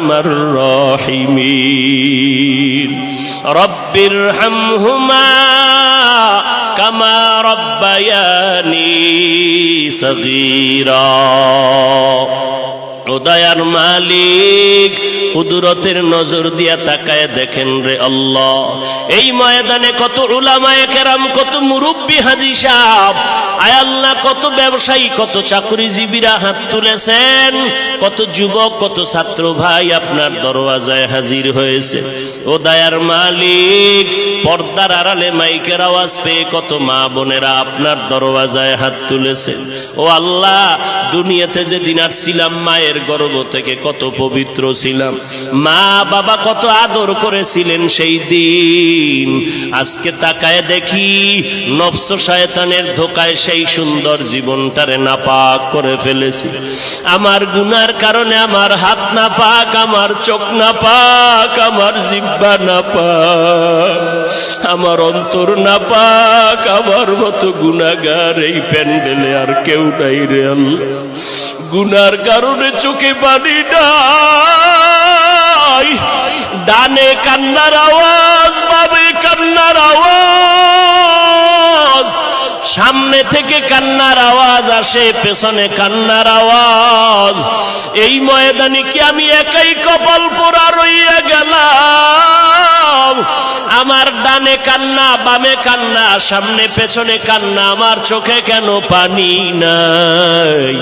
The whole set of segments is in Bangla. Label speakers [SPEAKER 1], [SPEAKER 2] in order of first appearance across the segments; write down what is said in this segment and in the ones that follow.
[SPEAKER 1] أرحم الراحمين. رب ارحمهما كما ربياني صغيرا. উদয়ার মালিক, কুদরতের নজর দিয়া তাকায় দেখেন রে আল্লাহ। এই ময়দানে কত উলামায়ে কেরাম, কত মুরব্বী হাজি সাহ আয় আল্লাহ, কত ব্যবসায়ী, কত চাকরিজীবীরা হাত তুলেছেন। কত যুবক, কত ছাত্র ভাই আপনার দরওয়াজায় হাজির হয়েছে। ও দয়ার মালিক, পর্দার আড়ালে মাইকের আওয়াজ পেয়ে কত মা বোনেরা আপনার দরওয়াজায় হাত তুলেছেন ও আল্লাহ, দুনিয়াতে যেদিন আসছিলাম, মায়ের গর্ভ থেকে কত পবিত্র ছিলাম। মা, বাবা কত আদর করেছিলেন সেই দিন। আজকে তাকায় দেখি নবস শয়তানের ধোকায় সেই সুন্দর জীবনটারে নাপাক করে ফেলেছি। আমার গুনার কারণে আমার হাত না পাক আমার চোখ না পাক আমার জিব্বা না পাক আমার অন্তর না পাক আমার মতো গুনাগার এই প্যান্ডেলে আর কেউ নাই রে আল্লাহ। গুনার কারণে চোখে পানি ডানে কান্নার আওয়াজ বাবে কান্নার আওয়াজ। সামনে থেকে কান্নার আওয়াজ আসে, পেছনে কান্নার আওয়াজ। এই ময়দানে কি আমি একাই কপাল পোড়া রইয়া গেলাম? আমার ডানে কান্না, বামে কান্না, সামনে পেছনে কান্না, আমার চোখে কেন পানি নাই?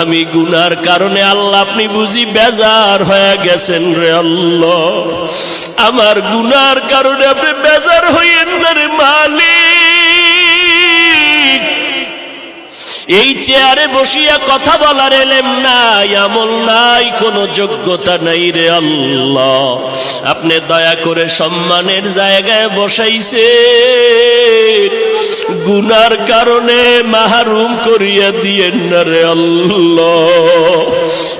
[SPEAKER 1] আমি গুনার কারণে আল্লাহ, আপনি বুঝি বেজার হয়ে গেছেন রে আল্লাহ। আমার গুনার কারণে আপনি বেজার হইয়েন রে মালিক। এই চেয়ারে বসিয়া কথা বলার এলেম নাই, আমল নাই, কোনো যোগ্যতা নাই রে আল্লাহ। আপনি দয়া করে সম্মানের জায়গায় বসাইছে। গুনার কারণে মাহরুম করিয়া দিয়েন না রে আল্লাহ।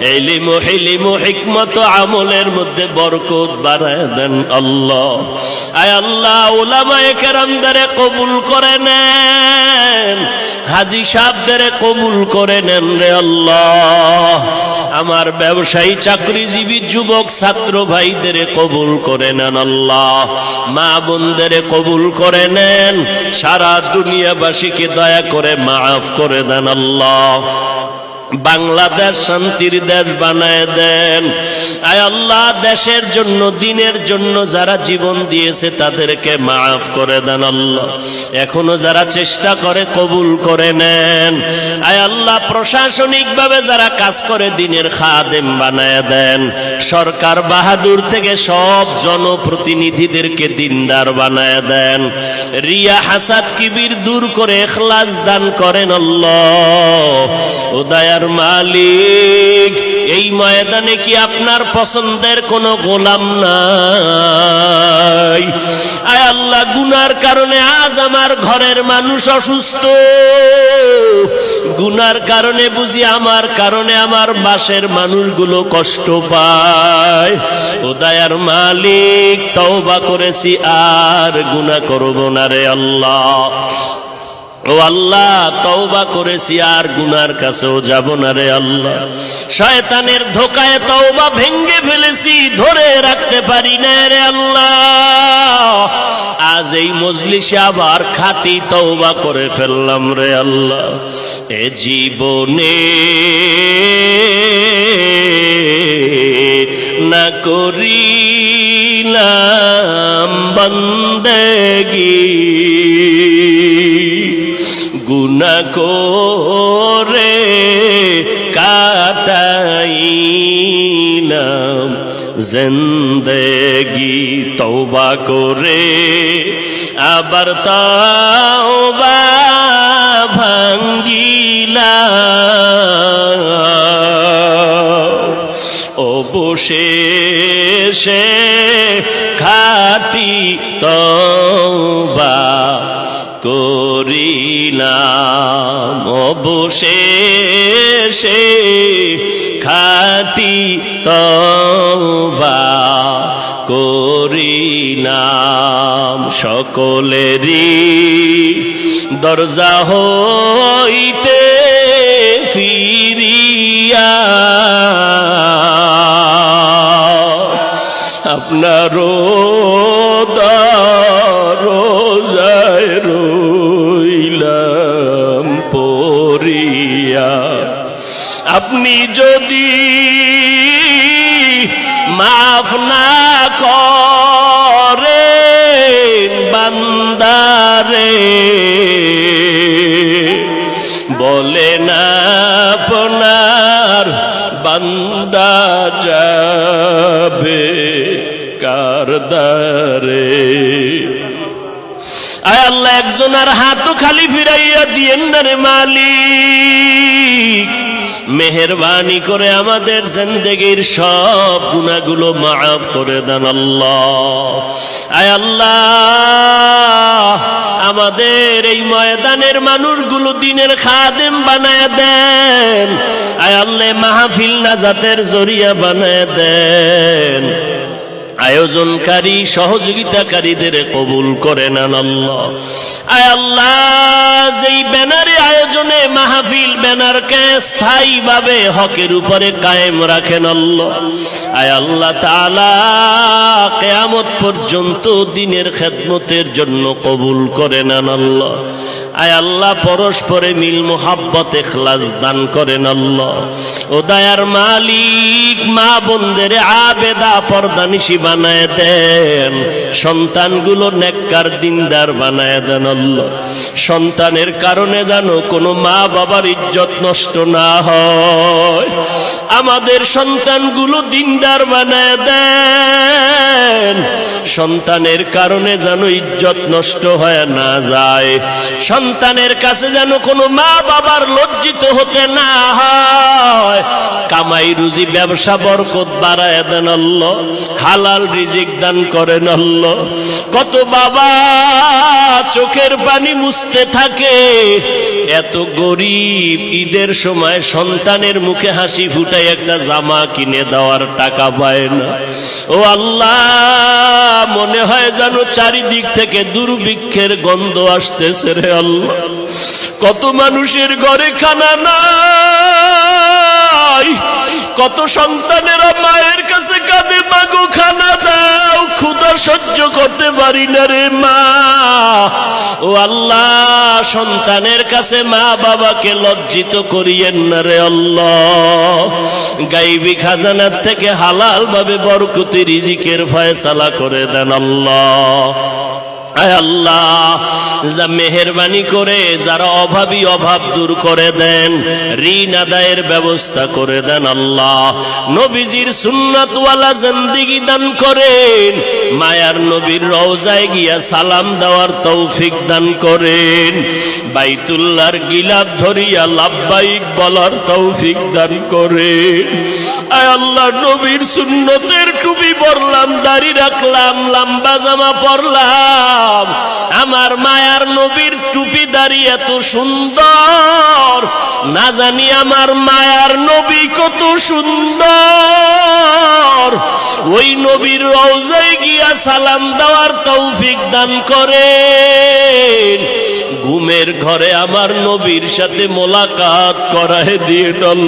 [SPEAKER 1] এলিম হিকমত আমলের মধ্যে বরকত বাড়ায় দেন আল্লাহ। আয় আল্লাহ ওলামায়ে কেরামদারে কবুল করে নেন। হাজি সাহেবদের কবুল করে নেন রে আল্লাহ। আমার ব্যবসায়ী, চাকরিজীবী, যুবক, ছাত্র ভাইদের কবুল করে নেন আল্লাহ। মা বোনদের কবুল করে নেন। সারা দুনিয়াবাসীকে দয়া করে মাফ করে দেন আল্লাহ। বাংলাদেশ শান্তির দেশ বানায় দেন। আয় আল্লাহ, দেশের জন্য, দিনের জন্য যারা জীবন দিয়েছে তাদেরকে মাফ করে দেন আল্লাহ। এখনও যারা চেষ্টা করে, কবুল করে নেন। আয় আল্লাহ, প্রশাসনিকভাবে যারা কাজ করে, দিনের খাদেম বানায় দেন। সরকার বাহাদুর থেকে সব জনপ্রতিনিধিদেরকে দিনদার বানায় দেন। রিয়া হাসাদ কিবির দূর করে এখলাস দান করেন আল্লাহ। উদয়া দয়ার মালিক, এই ময়দানে কি আপনার পছন্দের কোন গোলাম নাই? আয় আল্লাহ, গুনার কারণে আজ আমার ঘরের মানুষ অসুস্থ। গুনার কারণে বুঝি, আমার কারণে আমার বাসের মানুষগুলো কষ্ট পায়। ও দয়ার মালিক, তওবা করেছি আর গুনাহ করব না রে আল্লাহ। ও আল্লাহ, তওবা করেছি, আর গুনার কাছেও যাব না রে আল্লাহ। শয়তানের ধোকায় তওবা ভেঙ্গে ফেলেছি, ধরে রাখতে পারি না রে আল্লাহ। আজ এই মজলিসে আবার খাটি তওবা করে ফেললাম রে আল্লাহ। এ জীবনে না করিলাম বন্দেগী। গুনা করে কাটাইলাম জিন্দগি তওবা করে আবার তওবা ভাঙ্গিলাম। অবশেষ খাটি তবা করিলাম অবশেষে খাটি তবা করিলাম সকলেরই। দরজা হইতে ফিরিয়া আপনার রোজায় পরিয়া আপনি যদি মাফ না করেন বান্দারে বলে না আপনার বান্দা যাবে কারদারে আয় আল্লাহ একজনের হাতও খালি ফিরাইয়া দিয়েন না রে মালিক। মেহরবানি করে আমাদের জিন্দগির সব গুণাগুলো মাফ করে দেন আল্লাহ। আয় আল্লাহ, আমাদের এই ময়দানের মানুষগুলো দিনের খাদেম বানায় দেন। আয় আল্লাহ, মাহফিল নাজাতের জরিয়া বানায় দেন। আয়োজনকারী, সহযোগিতাকারীদের কবুল করে নেন আল্লাহ। আয় আল্লাহ, যেই ব্যানারে আয়োজনে মাহফিল, ব্যানারকে স্থায়ীভাবে হকের উপরে কায়েম রাখেন আল্লাহ। আয় আল্লাহ তাআলা, কেয়ামত পর্যন্ত দিনের খেদমতের জন্য কবুল করে নেন আল্লাহ। আয় আল্লাহ, পরস্পরে মিল, মোহাব্বত, এখলাস দান করেন আল্লাহ। ও দয়ার মালিক, মা বোনদের আবেদা পর্দানিশি বানায় দেন। সন্তানগুলো নেককার, দিনদার বানায় দেন আল্লাহ। সন্তানের কারণে জানো কোনো মা বাবার ইজ্জত নষ্ট না হয়। আমাদের সন্তানগুলো দিনদার বানায় দেন। সন্তানের কারণে যেন ইজ্জত নষ্ট হয় না যায়। সন্তানের কাছে যেন কোনো মা বাবার লজ্জিত হতে না হয়। কামাই রুজি, ব্যবসা বরকত বাড়ায় দেন হালাল রিজিক দান করেন আল্লাহ। কত বাবা চোখের পানি মুছতে থাকে, এত গরিব ঈদের সময় সন্তানের মুখে হাসি ফুটাই একটা জামা কিনে দেওয়ার টাকা পায় না। ও আল্লাহ, মনে হয় যেন চারিদিক থেকে দুর্ভিক্ষের গন্ধ আসতেছে রে আল্লাহ। কত মানুষের ঘরে খানা নাই, কত সন্তানেরা মায়ের কাছে কাঁদে, মাগো, খানা দাও ক্ষুদা সহ্য করতে পারি না রে মা। ও আল্লাহ, সন্তানের কাছে মা বাবাকে লজ্জিত করিয়েন না রে আল্লাহ। গাইবি খাজানার থেকে হালাল ভাবে বরকতি রিজিকের ফয়সালা করে দেন আল্লাহ। আল্লাহ, যা মেহরবানি করে, যারা অভাবী অভাব দূর করে দেন, ঋণ আদায়ের ব্যবস্থা করে দেন আল্লাহ। নবীজির সুন্নাতওয়ালা জিন্দিগি দান করেন, মায়ার নবীর রওজায় গিয়া সালাম দেওয়ার তৌফিক দান করেন। বাইতুল্লাহর গিলাপ ধরিয়া লাভবাইক বলার তৌফিক দান করেন। আয় আল্লাহ নবীর সুন্নতের টুপি পরলাম, দাড়ি রাখলাম, লম্বা জামা পরলাম। আমার মায়ার নবীর টুপি দাড়ি এত সুন্দর, না জানি আমার মায়ার নবী কত সুন্দর। ওই নবীর রওজায় গিয়া সালাম দেওয়ার তৌফিক দান করে ঘুমের ঘরে আমার নবীর সাথে মোলাকাত করায় দিয়ে ডল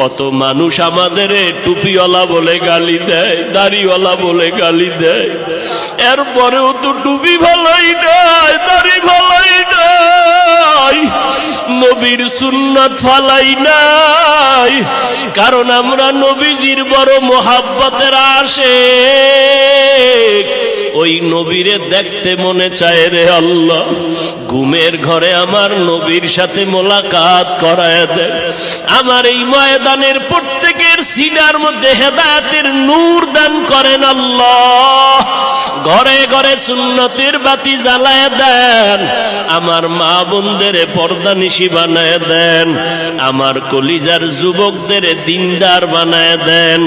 [SPEAKER 1] কত মানুষ আমাদের টুপিওয়ালা বলে গালি দেয়, দাড়িওয়ালা বলে গালি দেয়। এরপরেও তো টুপি ভালাই নাই দাড়ি ভালাই নবীর সুন্নাত ফালাই নাই, কারণ আমরা নবীজির বড় মোহাব্বতের আসে ওই নবীরে দেখতে মনে চায় রে আল্লাহ। ঘুমের ঘরে আমার নবীর সাথে মোলাকাত করায় দেয় আমার এই ময়দানের প্রত্যেকের সিনার মধ্যে হেদায়াতের নূর দান করেন আল্লাহ। ঘরে ঘরে সুন্নতির বাতি জ্বালায় দেন। আমার মা বোনদের পর্দা নিশি বানায় দেন। আমার কলিজার যুবকদের দিনদার বানায় দেন।